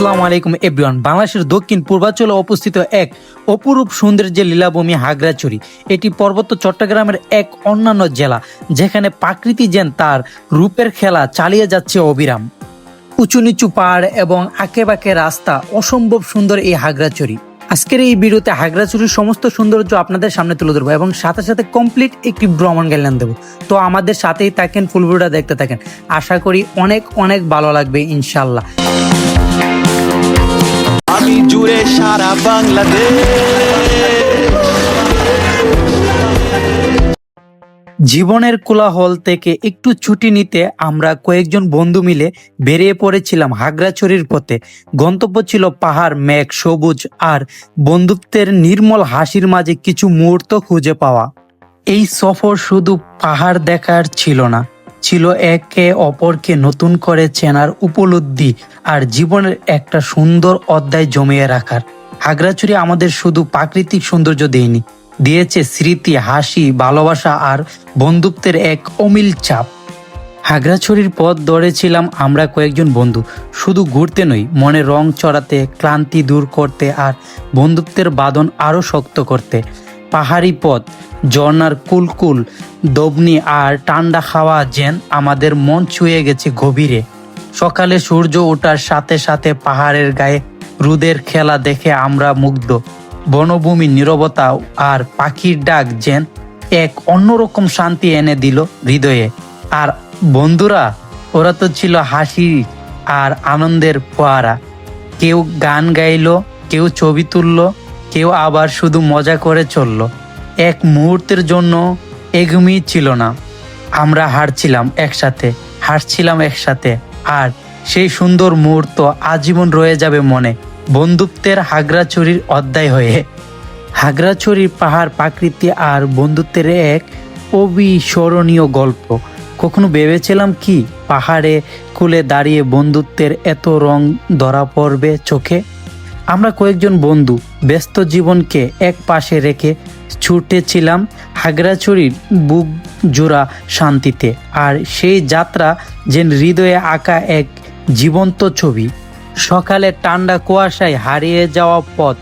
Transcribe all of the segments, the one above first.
আসসালামু আলাইকুম এভরিওয়ান বাংলাদেশের দক্ষিণ পূর্বাঞ্চলে অবস্থিত এক অপরূপ সৌন্দর্যের লীলাভূমি হাগরাচুরি এটি পর্বত চট্টগ্রামের এক অন্যান্য জেলা, যেখানে প্রাকৃতি যেন তার রূপের খেলা চালিয়ে যাচ্ছে অবিরাম। উঁচু নিচু পাহাড় এবং আঁকেবাঁকে রাস্তা অসম্ভব সুন্দর এই হাগরাচুরি আজকের এই ভিডিওতে হাগরাচুরির সমস্ত সৌন্দর্য আপনাদের সামনে তুলে ধরবো এবং সাথে সাথে কমপ্লিট একটি ভ্রমণ গাইডলাইন দেবো। তো আমাদের সাথেই থাকেন ফুলবুড়া দেখতে থাকেন। আশা করি অনেক অনেক ভালো লাগবে ইনশাল্লাহ আমি জুড়ে সারা বাংলাদেশ। জীবনের কোলাহল থেকে একটু ছুটি নিতে আমরা কয়েকজন বন্ধু মিলে বেরিয়ে পড়েছিলাম হাগরাছড়ির পথে। গন্তব্য ছিল পাহাড়, মেঘ, সবুজ আর বন্ধুত্বের নির্মল হাসির মাঝে কিছু মুহূর্ত খুঁজে পাওয়া। এই সফর শুধু পাহাড় দেখার ছিল না ছিল একে অপরকে নতুন করে চেনার উপলব্ধি আর জীবনের একটা সুন্দর অধ্যায় জমিয়ে রাখার। হাগরাছড়ি আমাদের শুধু প্রাকৃতিক সৌন্দর্য দেয়নি, দিয়েছে স্মৃতি, হাসি, ভালোবাসা আর বন্ধুত্বের এক অমিল চাপ। হাগরাছড়ির পথ ধরেছিলাম আমরা কয়েকজন বন্ধু, শুধু ঘুরতে নই, মনে রং চড়াতে, ক্লান্তি দূর করতে আর বন্ধুত্বের বাঁধন আরও শক্ত করতে। পাহাড়ি পথ ঝর্নার কুলকুল দবনি আর ঠান্ডা খাওয়া যেন আমাদের মন ছুঁয়ে গেছে গভীরে। সকালে সূর্য ওঠার সাথে সাথে পাহাড়ের গায়ে রুদের খেলা দেখে আমরা মুগ্ধ। বনভূমি নীরবতা আর পাখির ডাক যেন এক অন্যরকম শান্তি এনে দিল হৃদয়ে। আর বন্ধুরা, ওরা তো ছিল হাসি আর আনন্দের ফোয়ারা। কেউ গান গাইলো, কেউ ছবি তুললো, কেউ আবার শুধু মজা করে চলল। এক মুহূর্তের জন্য এগুমি ছিল না। আমরা হারছিলাম একসাথে হাসছিলাম একসাথে, আর সেই সুন্দর মুহূর্ত আজীবন রয়ে যাবে মনে বন্ধুত্বের হাগরাছড়ির অধ্যায় হয়ে। হাগরাছড়ির পাহাড় প্রাকৃতি আর বন্ধুত্বের এক অবিস্মরণীয় গল্প। কখনো ভেবেছিলাম কি পাহাড়ে, কুলে দাঁড়িয়ে বন্ধুত্বের এত রং ধরা পড়বে চোখে? আমরা কয়েকজন বন্ধু ব্যস্ত জীবনকে এক পাশে রেখে ছুটেছিলাম হাগরাছড়ির বুক জোড়া শান্তিতে। আর সেই যাত্রা যেন হৃদয়ে আঁকা এক জীবন্ত ছবি। সকালে ঠান্ডা কুয়াশায় হারিয়ে যাওয়া পথ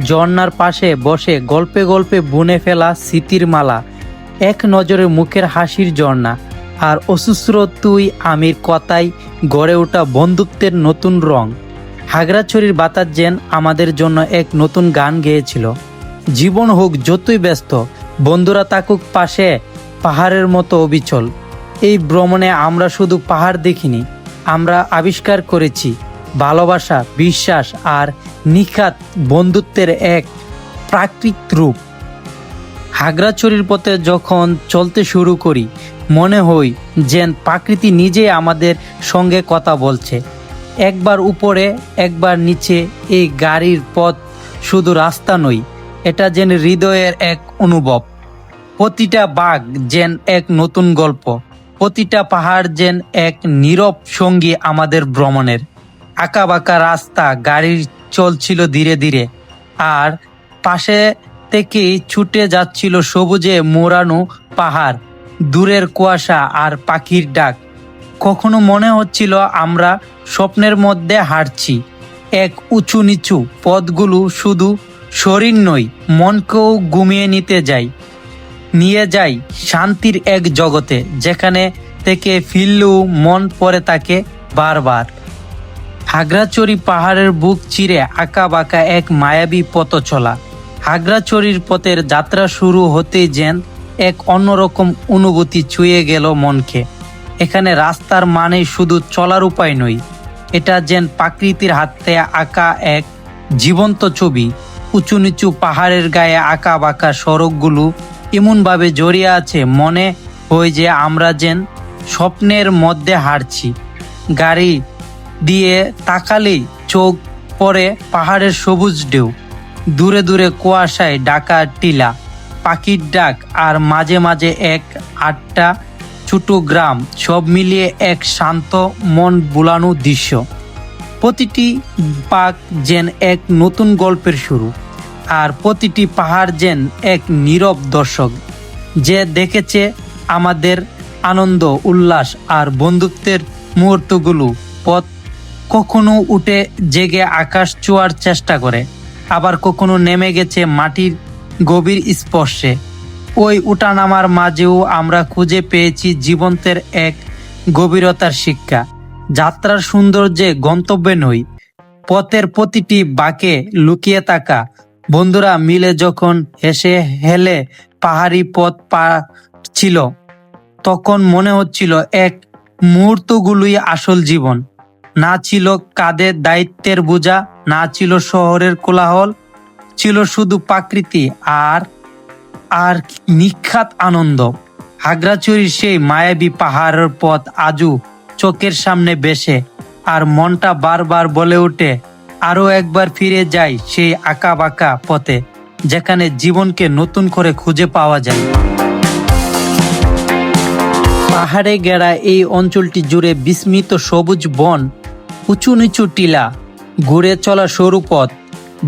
ঝর্নার পাশে বসে গল্পে গল্পে বুনে ফেলা স্মৃতির মালা, এক নজরে মুখের হাসির ঝর্ণা। আর অসুস্র তুই আমির কথায় গড়ে ওঠা বন্ধুত্বের নতুন রং। হাগরাছড়ির বাতাস যেন আমাদের জন্য এক নতুন গান গেয়েছিল। জীবন হোক যতই ব্যস্ত, বন্ধুরা থাকুক পাশে পাহাড়ের মতো অবিচল। এই ভ্রমণে আমরা শুধু পাহাড় দেখিনি, আমরা আবিষ্কার করেছি ভালোবাসা, বিশ্বাস আর নিখাত বন্ধুত্বের এক প্রাকৃতিক রূপ। হাগরাছড়ির পথে যখন চলতে শুরু করি, মনে হই যেন প্রকৃতি নিজে আমাদের সঙ্গে কথা বলছে। একবার উপরে, একবার নিচে, এই গাড়ির পথ শুধু রাস্তা নই এটা যেন হৃদয়ের এক অনুভব। প্রতিটা বাঘ যেন এক নতুন গল্প, প্রতিটা পাহাড় যেন এক নীরব সঙ্গী আমাদের ভ্রমণের। আঁকা বাঁকা রাস্তা গাড়ি চলছিল ধীরে ধীরে, আর পাশে থেকেই ছুটে যাচ্ছিল সবুজে মোড়ানো পাহাড়, দূরের কুয়াশা আর পাখির ডাক। কখনো মনে হচ্ছিল আমরা স্বপ্নের মধ্যে হাঁটছি। এক উঁচু নিচু পথগুলো শুধু শরীর নয়, মনকেও ঘুমিয়ে নিতে যাই নিয়ে যাই শান্তির এক জগতে, যেখানে থেকে ফিরলেও মন পড়ে থাকে বারবার। হাগরাচড়ি পাহাড়ের বুক চিরে আঁকা বাঁকা এক মায়াবী পথ চলা হাগরাচড়ির পথের যাত্রা শুরু হতেই যেন এক অন্যরকম অনুভূতি ছুঁয়ে গেল মনকে। এখানে রাস্তার মানে শুধু চলার উপায় নয়, এটা যেন প্রাকৃতির হাতে আঁকা এক জীবন্ত ছবি। উঁচু নিচু পাহাড়ের গায়ে আঁকা বাঁকা সড়কগুলো এমনভাবে জড়িয়ে আছে, মনে হয় যে আমরা যেন স্বপ্নের মধ্যে হারছি গাড়ি দিয়ে তাকালেই চোখ পড়ে পাহাড়ের সবুজ ঢেউ। দূরে দূরে কুয়াশায় ডাকা টিলা, পাখির ডাক আর মাঝে মাঝে এক আটটা ছোট গ্রাম, সব মিলিয়ে এক শান্ত মন বুলানো দৃশ্য। প্রতিটি পাক যেন এক নতুন গল্পের শুরু, আর প্রতিটি পাহাড় যেন এক নীরব দর্শক, যে দেখেছে আমাদের আনন্দ, উল্লাস আর বন্ধুত্বের মুহূর্তগুলো। পথ কখনো উঠে জেগে আকাশ চুয়ার চেষ্টা করে, আবার কখনো নেমে গেছে মাটির গভীর স্পর্শে। ওই উঠানামার মাঝেও আমরা খুঁজে পেয়েছি জীবন্তের এক গভীরতার শিক্ষা। যাত্রার সৌন্দর্যে গন্তব্যে নই, পথের প্রতিটি বাঁকে লুকিয়ে থাকা। বন্ধুরা মিলে যখন হেসে হেলে পাহাড়ি পথ পা ছিল, তখন মনে হচ্ছিল এক মুহূর্তগুলোই আসল জীবন। না ছিল কাঁধে দায়িত্বের বোঝা, না ছিল শহরের কোলাহল, ছিল শুধু প্রাকৃতি আর আর নিখাত আনন্দ। হাগরাচুরির সেই মায়াবী পাহাড়ের পথ আজও চোখের সামনে বেশে, আর মনটা বারবার বলে ওঠে আরও একবার ফিরে যায় সেই আঁকা বাঁকা পথে, যেখানে জীবনকে নতুন করে খুঁজে পাওয়া যায়। পাহাড়ে গেরা এই অঞ্চলটি জুড়ে বিস্মিত সবুজ বন উঁচু নিচু টিলা ঘুরে চলা সরু পথ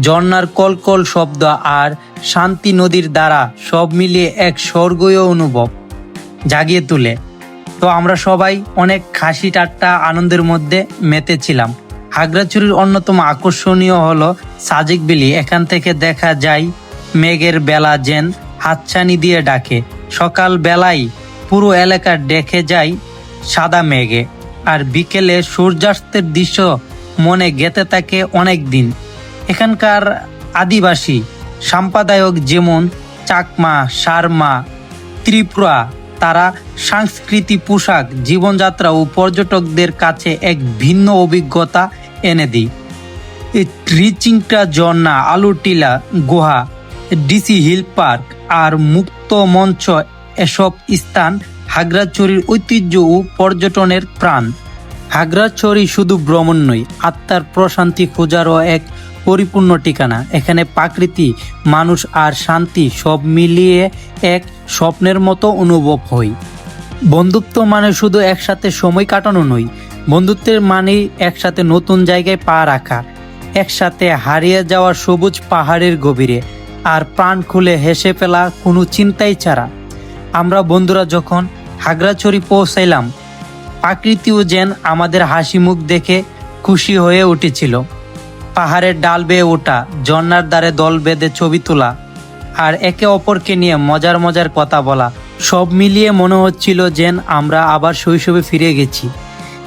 ঝর্ণার কলকল শব্দ আর শান্তি নদীর দ্বারা সব মিলিয়ে এক স্বর্গীয় অনুভব জাগিয়ে তুলে। তো আমরা সবাই অনেক খাসি টাট্টা আনন্দের মধ্যে মেতেছিলাম। হাগরাচুরির অন্যতম আকর্ষণীয় হলো সাজিক বিলি। এখান থেকে দেখা যায়, মেঘের বেলা যেন হাতছানি দিয়ে ডাকে। সকাল বেলায় পুরো এলাকা দেখে যায় সাদা মেঘে। আর বিকেলে সূর্যাস্তের দৃশ্য মনে গেতে থাকে অনেক দিন। এখানকার আদিবাসী সাম্প্রদায়ক যেমন চাকমা, সারমা, ত্রিপুরা, তারা সাংস্কৃতিক পোশাক, জীবনযাত্রা ও পর্যটকদের কাছে এক ভিন্ন অভিজ্ঞতা এনে দিই এই ট্রিচিংটা ঝর্ণা, আলুটিলা, গুহা, ডিসি হিল পার্ক আর মুক্ত মঞ্চ এসব স্থান হাগরাচুরির ঐতিহ্য ও পর্যটনের প্রাণ। হাগরাছড়ি শুধু ভ্রমণ নয়, আত্মার প্রশান্তি খোঁজারও এক পরিপূর্ণ ঠিকানা। এখানে প্রাকৃতি, মানুষ আর শান্তি সব মিলিয়ে এক স্বপ্নের মতো অনুভব হয়। বন্ধুত্ব মানে শুধু একসাথে সময় কাটানো নয়, বন্ধুত্বের মানে একসাথে নতুন জায়গায় পা রাখা, একসাথে হারিয়ে যাওয়া সবুজ পাহাড়ের গভীরে, আর প্রাণ খুলে হেসে ফেলা কোনো চিন্তাই ছাড়া। আমরা বন্ধুরা যখন হাগরাছড়ি পৌঁছাইলাম, প্রাকৃতিও যেন আমাদের হাসি মুখ দেখে খুশি হয়ে উঠেছিল। পাহাড়ের ডাল বেয়ে ওঠা, ঝর্ণার দ্বারে দল বেঁধে ছবি তোলা আর একে অপরকে নিয়ে মজার মজার কথা বলা। সব মিলিয়ে মনে হচ্ছিল যেন আমরা আবার শৈশবে ফিরে গেছি।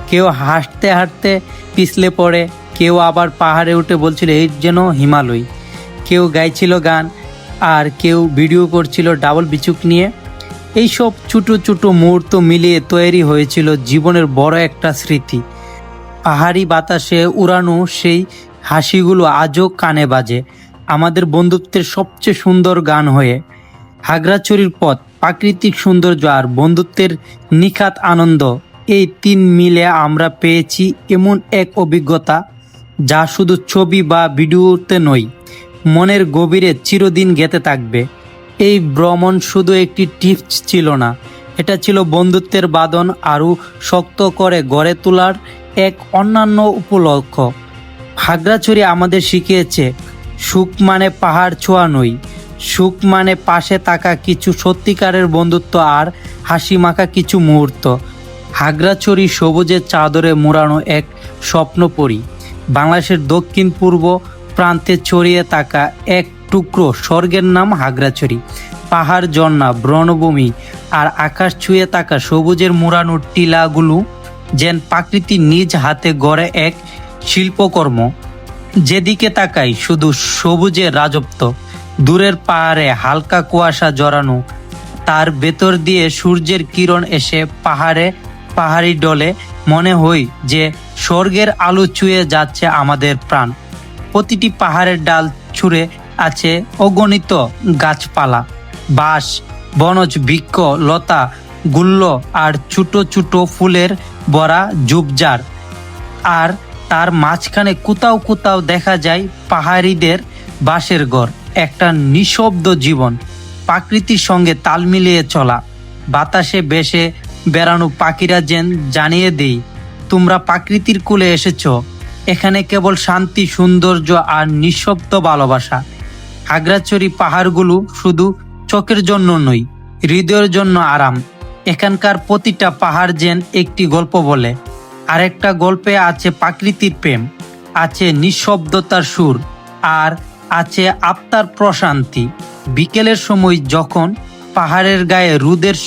কেউ হাঁটতে হাঁটতে পিছলে পড়ে, কেউ আবার পাহাড়ে উঠে বলছিল, এই যেন হিমালয়। কেউ গাইছিল গান আর কেউ ভিডিও করছিল ডাবল বিচুক নিয়ে। এইসব ছোটো ছোটো মুহূর্ত মিলিয়ে তৈরি হয়েছিল জীবনের বড় একটা স্মৃতি। পাহাড়ি বাতাসে উড়ানো সেই হাসিগুলো আজও কানে বাজে। আমাদের বন্ধুত্বের সবচেয়ে সুন্দর গান হয়ে হাগরাছড়ির পথ, প্রাকৃতিক সৌন্দর্য আর বন্ধুত্বের নিখাত আনন্দ, এই তিন মিলে আমরা পেয়েছি এমন এক অভিজ্ঞতা যা শুধু ছবি বা ভিডিওতে নয়, মনের গভীরে চিরদিন গেতে থাকবে। এই ভ্রমণ শুধু একটি টিপস ছিল না, এটা ছিল বন্ধুত্বের বাদন আরও শক্ত করে গড়ে তোলার এক অন্যান্য উপলক্ষ। হাগরাছড়ি আমাদের শিখিয়েছে, সুখ মানে পাহাড় ছোঁয়া নই। সুখ মানে পাশে থাকা কিছু সত্যিকারের বন্ধুত্ব আর হাসি মাখা কিছু মুহূর্ত। হাগড়াছড়ি সবুজের চাদরে মোড়ানো এক স্বপ্নপরী। বাংলাদেশের দক্ষিণ পূর্ব প্রান্তে ছড়িয়ে থাকা এক টুকরো স্বর্গের নাম হাগড়াছড়ি পাহাড়, ঝর্ণা ব্রণভূমি আর আকাশ ছুঁয়ে থাকা সবুজের মোড়ানো টিলাগুলো যেন প্রাকৃতি নিজ হাতে গড়ে এক শিল্পকর্ম, যেদিকে তাকাই শুধু সবুজের রাজত্ব, দূরের পাহাড়ে হালকা কুয়াশা জড়ানো, তার ভেতর দিয়ে সূর্যের কিরণ এসে পাহাড়ে, পাহাড়ি ডলে মনে হয় যে স্বর্গের আলো ছুঁয়ে যাচ্ছে আমাদের প্রাণ। প্রতিটি পাহাড়ের ডাল ছুঁড়ে আছে অগণিত গাছপালা, বাঁশ, বনজ বৃক্ষ, লতা, গুল্ল আর ছোট ছোট ফুলের বড়া ঝুপঝাড় আর তার মাঝখানে কোথাও কোথাও দেখা যায় পাহাড়িদের বাসের ঘর, একটা নিঃশব্দ জীবন, প্রাকৃতির সঙ্গে তাল মিলিয়ে চলা। বাতাসে বেশে বেড়ানো পাখিরা যেন জানিয়ে দেই, তোমরা প্রাকৃতির কুলে এসেছ। এখানে কেবল শান্তি, সৌন্দর্য আর নিঃশব্দ ভালোবাসা। হাগরাচড়ি পাহাড়গুলো শুধু চোখের জন্য নয়, হৃদয়ের জন্য আরাম। এখানকার প্রতিটা পাহাড় যেন একটি গল্প বলে। আরেকটা গল্পে আছে প্রাকৃতির প্রেম, আছে নিঃশব্দতার সুর আর আছে আত্মার প্রশান্তি। বিকেলের সময় যখন পাহাড়ের গায়ে রুদের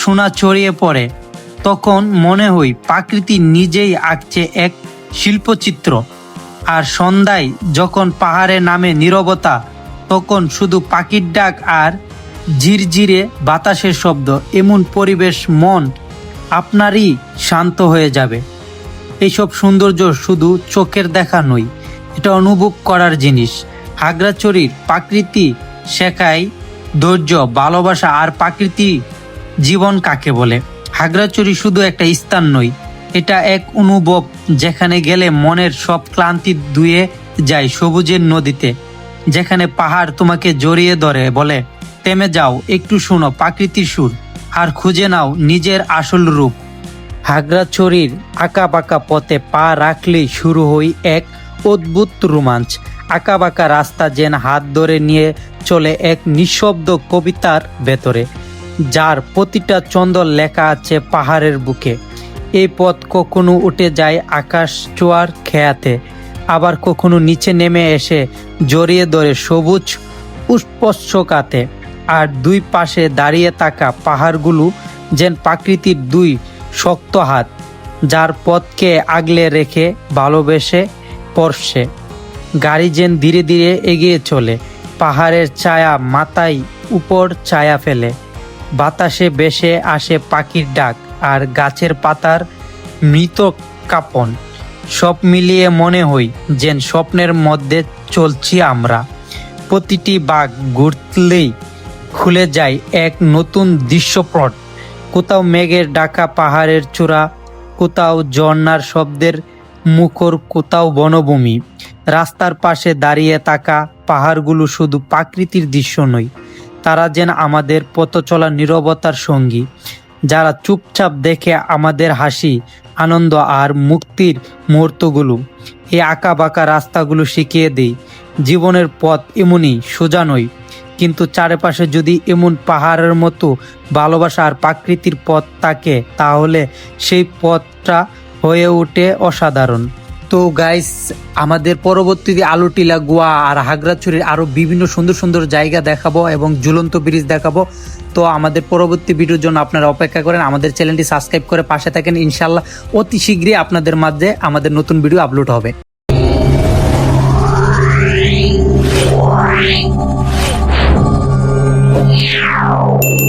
সোনা ছড়িয়ে পড়ে, তখন মনে হয় প্রকৃতি নিজেই আঁকছে এক শিল্পচিত্র। আর সন্ধ্যায় যখন পাহাড়ে নামে নীরবতা, তখন শুধু পাখির ডাক আর ঝিরঝিরে বাতাসের শব্দ, এমন পরিবেশ মন আপনারই শান্ত হয়ে যাবে। এইসব সৌন্দর্য শুধু চোখের দেখা নয়, এটা অনুভব করার জিনিস। হাগরাচড়ির প্রাকৃতি শেখায় ধৈর্য, ভালোবাসা আর প্রাকৃতি জীবন কাকে বলে? হাগরাচড়ি শুধু একটা স্থান নয়, এটা এক অনুভব যেখানে গেলে মনের সব ক্লান্তি ধুয়ে যায় সবুজের নদীতে। যেখানে পাহাড় তোমাকে জড়িয়ে ধরে বলে, থেমে যাও, একটু শোনো প্রাকৃতির সুর, আর খুঁজে নাও নিজের আসল রূপ। হাগরাছড়ির আঁকা বাঁকা পথে পা রাখলেই শুরু হই এক অদ্ভুত রোমাঞ্চ। আঁকা বাঁকা রাস্তা যেন হাত ধরে নিয়ে চলে এক নিঃশব্দ কবিতার ভেতরে, যার প্রতিটা চন্দর লেখা আছে পাহাড়ের বুকে। এই পথ কখনো উঠে যায় আকাশ চোয়ার খেয়াতে, আবার কখনো নিচে নেমে এসে জড়িয়ে ধরে সবুজ উৎপর্শকাতে আর দুই পাশে দাঁড়িয়ে থাকা পাহাড়গুলো যেন প্রাকৃতির দুই শক্ত হাত, যার পথকে আগলে রেখে ভালোবেসে পড়ছে গাড়ি যেন ধীরে ধীরে এগিয়ে চলে, পাহাড়ের ছায়া মাথায় উপর ছায়া ফেলে। বাতাসে বেশে আসে পাখির ডাক আর গাছের পাতার মৃত কাপন। সব মিলিয়ে মনে হয় যেন স্বপ্নের মধ্যে চলছি আমরা। প্রতিটি বাঘ ঘুরলেই খুলে যায় এক নতুন দৃশ্যপট। কোথাও মেঘের ডাকা পাহাড়ের চূড়া, কোথাও ঝর্ণার শব্দের মুখর, কোথাও বনভূমি। রাস্তার পাশে দাঁড়িয়ে থাকা পাহাড়গুলো শুধু প্রাকৃতির দৃশ্য নয়, তারা যেন আমাদের পথ চলা নীরবতার সঙ্গী। যারা চুপচাপ দেখে আমাদের হাসি, আনন্দ আর মুক্তির মুহূর্তগুলো, এই আঁকা বাঁকা রাস্তাগুলো শিখিয়ে দেই জীবনের পথ এমনই সোজা নয়। কিন্তু চারপাশে যদি এমন পাহাড়ের মতো ভালোবাসা আর প্রাকৃতির পথ থাকে, তাহলে সেই পথটা হয়ে ওঠে অসাধারণ। তো গাইস আমাদের পরবর্তীতে আলুটিলা, গোয়া আর হাগরাছড়ির আরও বিভিন্ন সুন্দর সুন্দর জায়গা দেখাবো এবং ঝুলন্ত ব্রিজ দেখাবো। তো আমাদের পরবর্তী ভিডিওর জন্য আপনারা অপেক্ষা করেন। আমাদের চ্যানেলটি সাবস্ক্রাইব করে পাশে থাকেন। ইনশাল্লাহ অতি শীঘ্রই আপনাদের মাঝে আমাদের নতুন ভিডিও আপলোড হবে। Ciao.